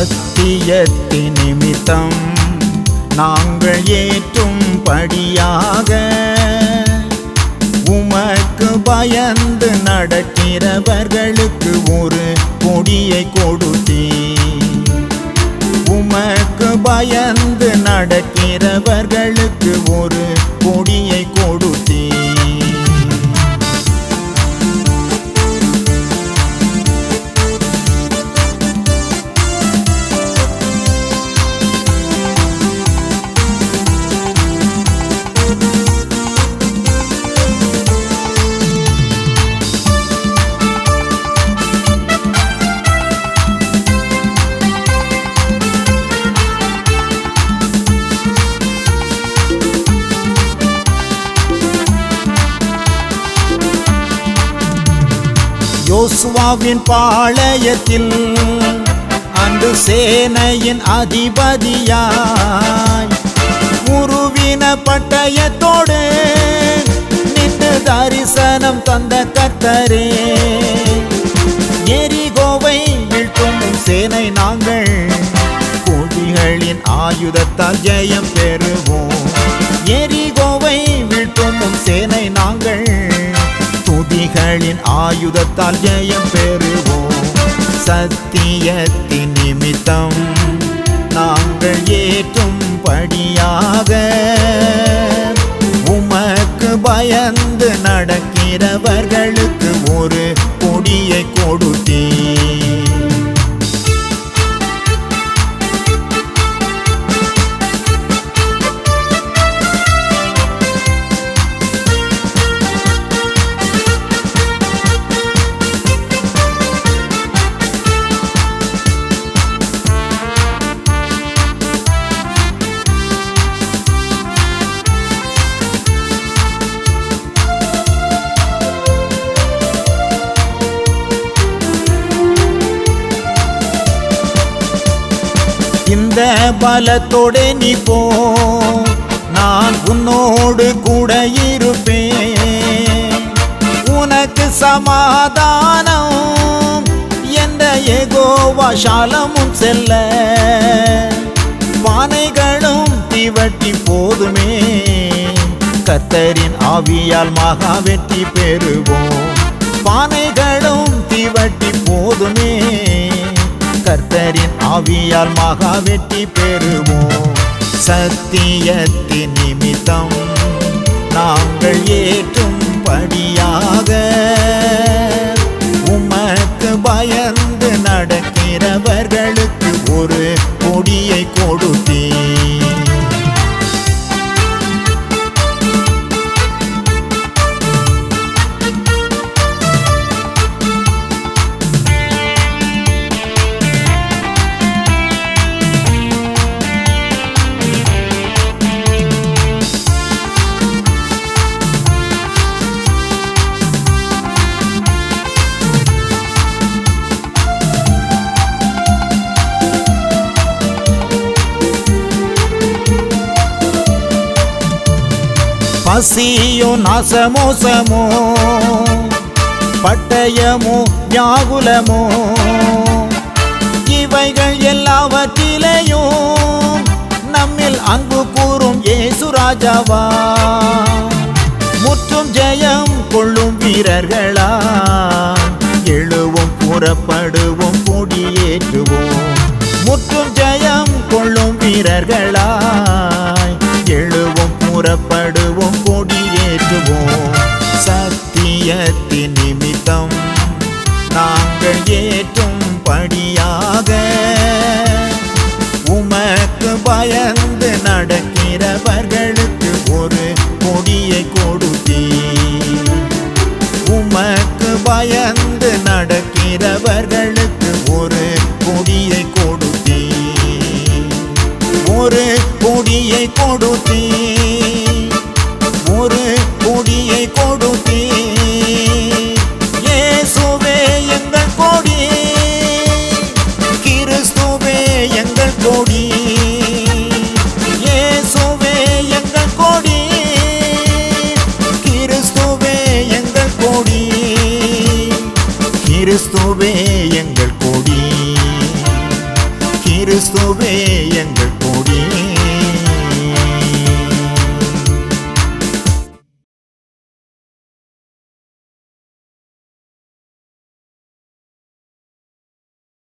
சத்தியத்தி நிமித்தம் நாங்கள் ஏற்றும் படியாக உமக்கு பயந்து நடக்கிறவர்களுக்கு ஒரு கொடியை கொடுத்தீ உமக்கு பயந்து நடக்கிறவர்களுக்கு ஒரு யோசுவாவின் பாளையத்தில் அன்று சேனையின் அதிபதியாய் உருவின பட்டயத்தோடு நின்று தரிசனம் தந்த கத்தரே எரிகோவை வீழ்த்தும் சேனை நாங்கள் கொடிகளின் ஆயுதத்தால் ஜெயம் பெறுவோம். எரிகோவை வீழ்த்தும் சேனை நாங்கள் துதிகளின் ஆயுதத்தால் ஜெயம் பெறுவோம். சத்தியத்தின் நிமித்தம் நாங்கள் ஏற்றும் படியாக உமக்கு பயந்து நடக்கிறவர்களுக்கு ஒரு கொடியை கொடுத்தீ அந்த பலத்தோட நீ போ. நான் உன்னோடு கூட இருப்பேன். உனக்கு சமாதானம் என்ற ஏகோவா சாலமும் செல்ல. பானைகளும் திவட்டி போதுமே. கத்தரின் ஆவியால் மகா வெற்றி பெறுவோம். பானைகளும் திவட்டி போதுமே. கர்த்தரின் ஆவியால் மகா வெற்றி பெறுவோம். சத்தியத்தின் நிமித்தம் நாங்கள் ஏற்றும் படி பசியோ நாசமோசமோ பட்டயமோ வியாகுலமோ இவைகள் எல்லாவற்றிலேயும் நம்மில் அன்பு கூறும் ஏசுராஜாவா முற்றும் ஜெயம் கொள்ளும் வீரர்களா. எழுவும் புறப்படுவோம் கொடியேற்றுவோம். முற்றும் ஜெயம் கொள்ளும் வீரர்களா. திலகத்தி நிமித்தம் நாங்கள் ஏற்றும் படியாக உமக்கு பயந்து நடக்கிறவர்களுக்கு ஒரு கொடியை கொடுத்தீ உமக்கு பயந்து நடக்கிறவர்களுக்கு ஒரு கொடியை கொடுத்தீ ஒரு கொடியை கொடுத்தீ